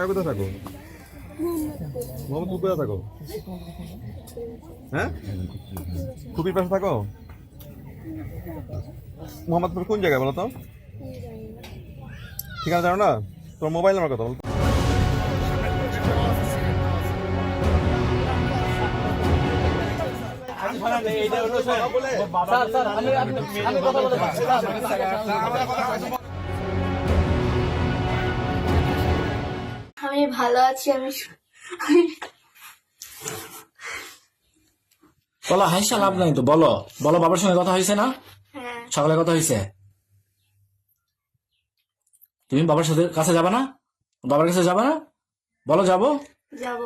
ঢাকা কোথায় থাকো। মোহাম্মদপুর কোথায় থাকো? হ্যাঁ? খুবই পাশে থাকো? মোহাম্মদপুর কোন জায়গায় বলো তো? ঠিকানা জানো না? তোমার মোবাইল নাম্বার কথা বলো? আমি ভালো আছি আমি ভালো আছি আমি বলো হাসি লাভ নাই তো বলো। বলো বাবার সঙ্গে কথা হয়েছে না? হ্যাঁ। সকালে কথা হয়েছে? তুমি বাবার সাথে কাছে যাবে না? বাবার কাছে যাবে না? বলো যাব? যাব।